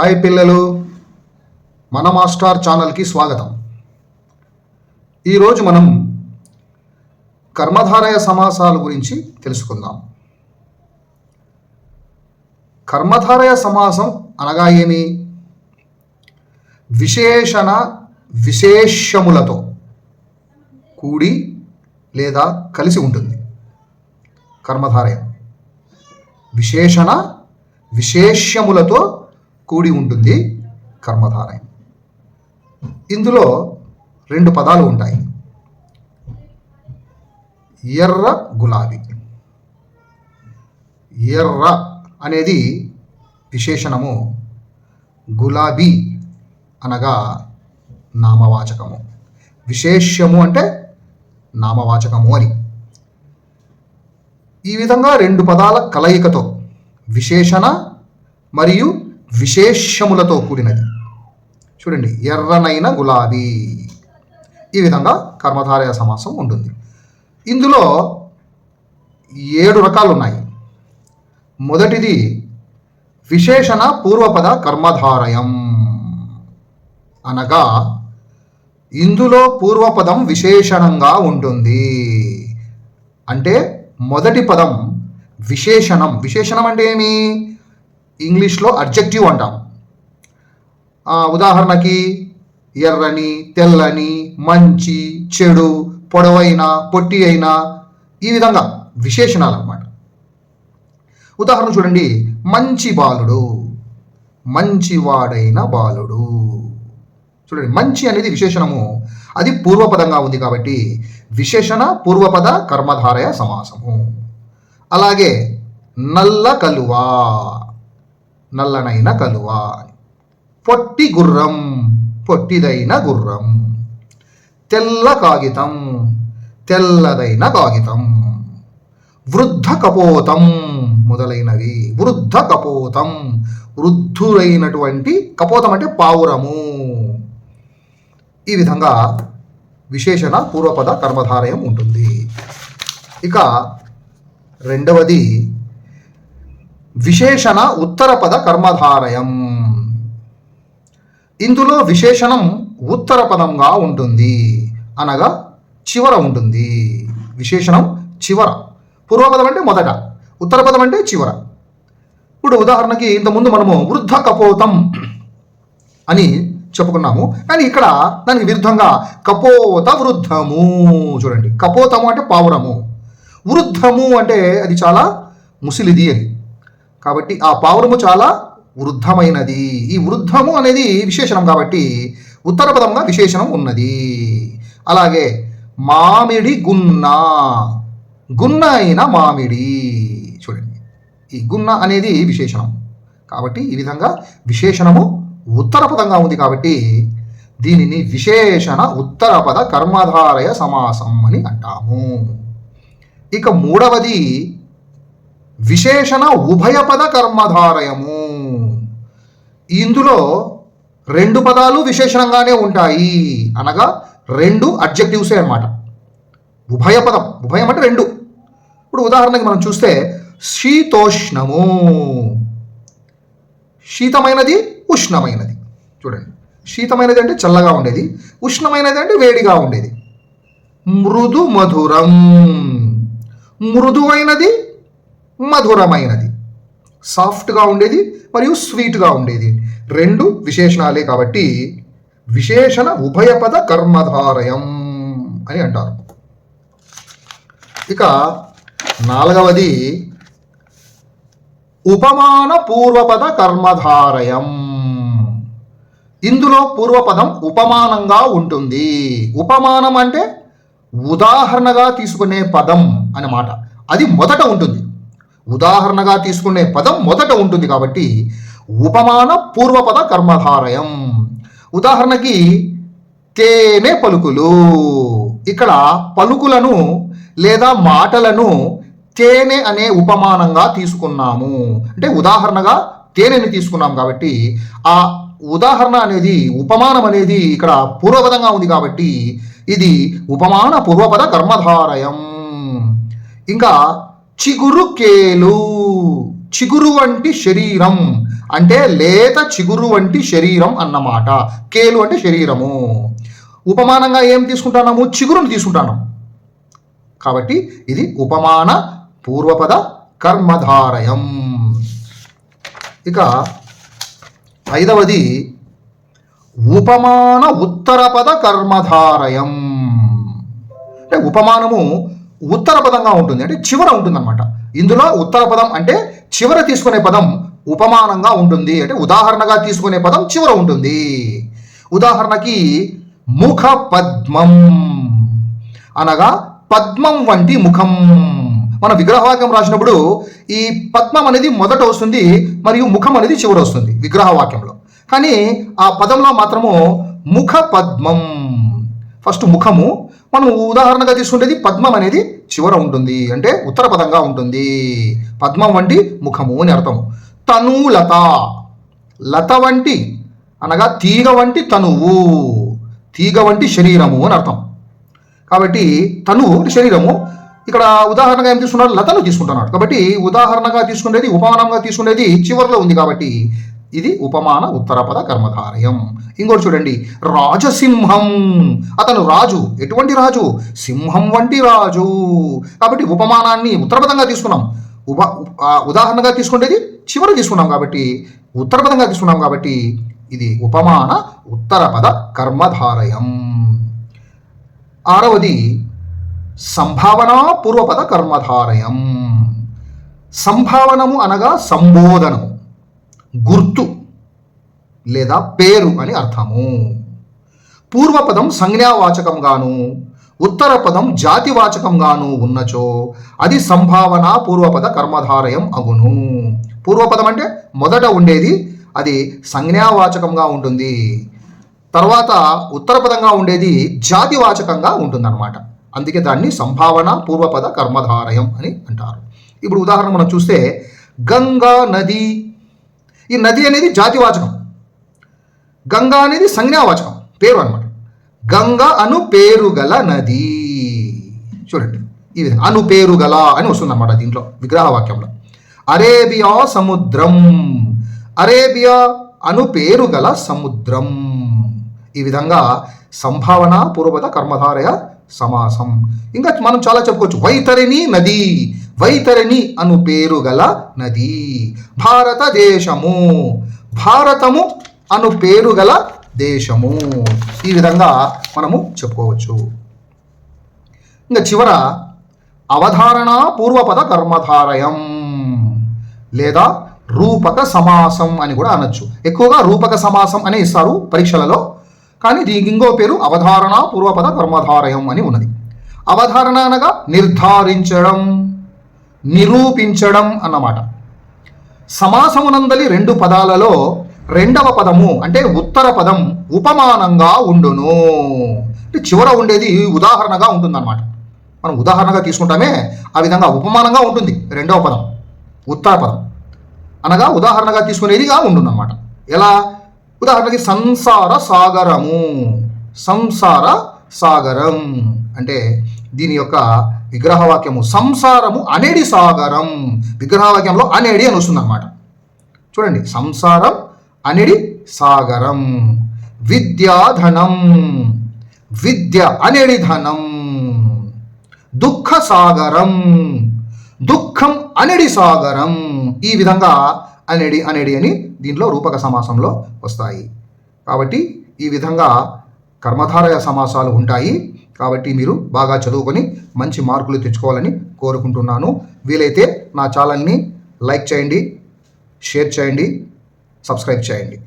Hi పిల్లలు. మన master ఛానల్కి స్వాగతం. ఈరోజు మనం కర్మధారయ సమాసాల గురించి తెలుసుకుందాం. కర్మధారయ సమాసం అనగా ఏమి? విశేషణ విశేషములతో కూడి లేదా కలిసి ఉంటుంది. కర్మధారయం. విశేషణ విశేష్యములతో కూడి ఉంటుంది కర్మధారయం. ఇందులో రెండు పదాలు ఉంటాయి. ఎర్ర గులాబీ. ఎర్ర అనేది విశేషణము. గులాబీ అనగా నామవాచకము. విశేష్యము అంటే నామవాచకము అని. ఈ విధంగా రెండు పదాల కలయికతో విశేషణ మరియు విశేషములతో కూడినది. చూడండి ఎర్రనైన గులాబీ. ఈ విధంగా కర్మధారయ సమాసం ఉంటుంది. ఇందులో ఏడు రకాలు ఉన్నాయి మొదటిది విశేషణ పూర్వపద కర్మధారయం. అనగా ఇందులో పూర్వపదం విశేషణంగా ఉంటుంది. అంటే మొదటి పదం విశేషణం. విశేషణం అంటే ఏమి? ఇంగ్లీష్లో అడ్జెక్టివ్ అంటాం. ఉదాహరణకి ఎర్రని తెల్లని మంచి చెడు పొడవైన పొట్టి అయినా ఈ విధంగా విశేషణాలు అన్నమాట ఉదాహరణ చూడండి. మంచి బాలుడు మంచివాడైన బాలుడు. చూడండి మంచి అనేది విశేషణము. అది పూర్వపదంగా ఉంది కాబట్టి విశేషణ పూర్వపద కర్మధారయ సమాసము. అలాగే నల్ల కలువా. నల్లనైన కలువ. పొట్టి గుర్రం పొట్టిదైన గుర్రం. తెల్ల కాగితం తెల్లదైన కాగితం. వృద్ధ కపోతం మొదలైనవి. వృద్ధ కపోతం వృద్ధులైనటువంటి కపోతం అంటే పావురము. ఈ విధంగా విశేషణ పూర్వపద కర్మధారయం ఉంటుంది. ఇక రెండవది విశేషణ ఉత్తరపద కర్మధారయం. ఇందులో విశేషణం ఉత్తర పదంగా ఉంటుంది. అనగా చివర ఉంటుంది. విశేషణం చివర. పూర్వపదం అంటే మొదట. ఉత్తర పదం అంటే చివర. ఇప్పుడు ఉదాహరణకి ఇంతకుముందు మనము వృద్ధ కపోతం అని చెప్పుకున్నాము. కానీ ఇక్కడ దానికి విరుద్ధంగా కపోత వృద్ధము చూడండి. కపోతము అంటే పావురము. వృద్ధము అంటే అది చాలా ముసిలిది అని కాబట్టి ఆ పావురము చాలా వృద్ధమైనది. ఈ వృద్ధము అనేది విశేషణం కాబట్టి ఉత్తర పదంగా విశేషణం ఉన్నది. అలాగే మామిడి గున్న. గున్న అయిన మామిడి. చూడండి. ఈ గున్న అనేది విశేషణం కాబట్టి ఈ విధంగా విశేషణము ఉత్తర పదంగా ఉంది కాబట్టి దీనిని విశేషణ ఉత్తర పద కర్మధారయ సమాసం అని అంటాము. ఇక మూడవది విశేషణ ఉభయపద కర్మధారయము. ఇందులో రెండు పదాలు విశేషణంగానే ఉంటాయి. అనగా రెండు అడ్జెక్టివ్సే అన్నమాట. ఉభయపదం ఉభయం అంటే రెండు. ఇప్పుడు ఉదాహరణకి మనం చూస్తే శీతోష్ణము. శీతమైనది ఉష్ణమైనది. చూడండి. శీతమైనది అంటే చల్లగా ఉండేది ఉష్ణమైనది అంటే వేడిగా ఉండేది. మృదు మధురం మృదువైనది మధురమైనది. సాఫ్ట్గా ఉండేది మరియు స్వీట్గా ఉండేది. రెండు విశేషణాలే కాబట్టి విశేషణ ఉభయపద కర్మధారయం అని అంటారు. ఇక నాలుగవది ఉపమాన పూర్వపద కర్మధారయం. ఇందులో పూర్వపదం ఉపమానంగా ఉంటుంది. ఉపమానం అంటే ఉదాహరణగా తీసుకునే పదం అన్నమాట. అది మొదట ఉంటుంది. ఉదాహరణగా తీసుకునే పదం మొదట ఉంటుంది కాబట్టి ఉపమాన పూర్వపద కర్మధారయం. ఉదాహరణకి తేనె పలుకులు. ఇక్కడ పలుకులను లేదా మాటలను తేనె అనే ఉపమానంగా తీసుకున్నాము. అంటే ఉదాహరణగా తేనెని తీసుకున్నాం కాబట్టి ఆ ఉదాహరణ అనేది ఉపమానం అనేది ఇక్కడ పూర్వపదంగా ఉంది కాబట్టి ఇది ఉపమాన పూర్వపద కర్మధారయం. ఇంకా చిగురు కేలు. చిగురు వంటి శరీరం అంటే లేత చిగురు వంటి శరీరం అన్నమాట. కేలు అంటే శరీరము. ఉపమానంగా ఏం తీసుకుంటాము చిగురుని తీసుకుంటాను కాబట్టి ఇది ఉపమాన పూర్వపద కర్మధారయం. ఇక ఐదవది ఉపమాన ఉత్తరపద కర్మధారయం. అంటే ఉపమానము ఉత్తర పదంగా ఉంటుంది. అంటే చివర ఉంటుందన్నమాట. ఇందులో ఉత్తర పదం అంటే చివర తీసుకునే పదం ఉపమానంగా ఉంటుంది. అంటే ఉదాహరణగా తీసుకునే పదం చివర ఉంటుంది. ఉదాహరణకి ముఖ పద్మం అనగా పద్మం వంటి ముఖం. మన విగ్రహవాక్యం రాసినప్పుడు ఈ పద్మం అనేది మొదట వస్తుంది మరియు ముఖం అనేది చివర వస్తుంది విగ్రహవాక్యంలో. కానీ ఆ పదంలో మాత్రము ముఖ పద్మం ఫస్ట్ ముఖము మనం ఉదాహరణగా తీసుకునేది పద్మం అనేది చివర ఉంటుంది అంటే ఉత్తర పదంగా ఉంటుంది. పద్మం వంటి ముఖము అని అర్థం. తనులత లత. వంటి అనగా తీగ వంటి తనువు. తీగ వంటి శరీరము అని అర్థం. కాబట్టి తనువు శరీరము. ఇక్కడ ఉదాహరణగా ఏం తీసుకున్నారు లతను తీసుకుంటున్నాడు. కాబట్టి ఉదాహరణగా తీసుకునేది ఉపమానంగా తీసుకునేది చివరిలో ఉంది కాబట్టి ఇది ఉపమాన ఉత్తరపద కర్మధారయం. ఇంకోటి చూడండి రాజసింహం. అతను రాజు. ఎటువంటి రాజు? సింహం వంటి రాజు. కాబట్టి ఉపమానాన్ని ఉత్తరపదంగా తీసుకున్నాం. ఉప ఉదాహరణగా తీసుకునేది చివరి తీసుకున్నాం కాబట్టి ఉత్తరపదంగా తీసుకున్నాం కాబట్టి ఇది ఉపమాన ఉత్తరపద కర్మధారయం. ఆరవది సంభావనా పూర్వపద కర్మధారయం. సంభావనము అనగా సంబోధనము. గుర్తు లేదా పేరు అని అర్థము. పూర్వపదం సంజ్ఞావాచకంగాను ఉత్తర పదం జాతివాచకంగాను ఉన్నచో అది సంభావన పూర్వపద కర్మధారయం అగును. పూర్వపదం అంటే మొదట ఉండేది అది సంజ్ఞావాచకంగా ఉంటుంది. తర్వాత ఉత్తర పదంగా ఉండేది జాతివాచకంగా ఉంటుందన్నమాట. అందుకే దాన్ని సంభావన పూర్వపద కర్మధారయం అని అంటారు. ఇప్పుడు ఉదాహరణ మనం చూస్తే గంగా నది ఈ నది అనేది జాతివాచకం గంగా అనేది సంజ్ఞావాచకం పేరు అనమాట గంగ అను పేరు గల నది. చూడండి. ఈ విధంగా అను పేరు గల అని వస్తుందన్నమాట దీంట్లో దీంట్లో విగ్రహవాక్యంలో అరేబియా సముద్రం. అరేబియా అను పేరు గల సముద్రం. ఈ విధంగా సంభావన పూర్వత కర్మధారయ సమాసం. ఇంకా మనం చాలా చెప్పుకోవచ్చు. వైతరిణి నది. వైతరిణి అను పేరు గల నది. భారతదేశము భారతము అను పేరు గల దేశము. ఈ విధంగా మనము చెప్పుకోవచ్చు. ఇంకా చివర అవధారణ పూర్వపద కర్మధారయం లేదా రూపక సమాసం అని కూడా అనొచ్చు. ఎక్కువగా రూపక సమాసం అనే ఇస్తారు పరీక్షలలో. కానీ దీనికి ఇంకో పేరు అవధారణ పూర్వపద కర్మధారయం అని ఉన్నది. అవధారణ అనగా నిర్ధారించడం. నిరూపించడం అన్నమాట. సమాసమునందలి రెండు పదాలలో రెండవ పదము అంటే ఉత్తర పదం ఉపమానంగా ఉండును. అంటే చివర ఉండేది ఉదాహరణగా ఉంటుందన్నమాట. మనం ఉదాహరణగా తీసుకుంటామే ఆ విధంగా ఉపమానంగా ఉంటుంది రెండవ పదం ఉత్తర పదం. అనగా ఉదాహరణగా తీసుకునేదిగా ఉంటుందన్నమాట ఎలా? ఉదాహరణకి సంసార సాగరము సంసార సాగరం అంటే దీని యొక్క విగ్రహవాక్యము సంసారము అనేడి సాగరం. విగ్రహవాక్యంలో అనేడి అని వస్తుంది అనమాట చూడండి సంసారం అనేడి సాగరం. విద్యాధనం విద్య అనేడి ధనం. దుఃఖ సాగరం దుఃఖం అనేడి సాగరం. ఈ విధంగా అనేడి అనేడి అని దీంట్లో రూపక సమాసంలో వస్తాయి. కాబట్టి ఈ విధంగా కర్మధారయ సమాసాలు ఉంటాయి. కాబట్టి మీరు బాగా చదువుకొని మంచి మార్కులు తెచ్చుకోవాలని కోరుకుంటున్నాను. వీలైతే నా ఛానల్ని లైక్ చేయండి షేర్ చేయండి సబ్స్క్రైబ్ చేయండి.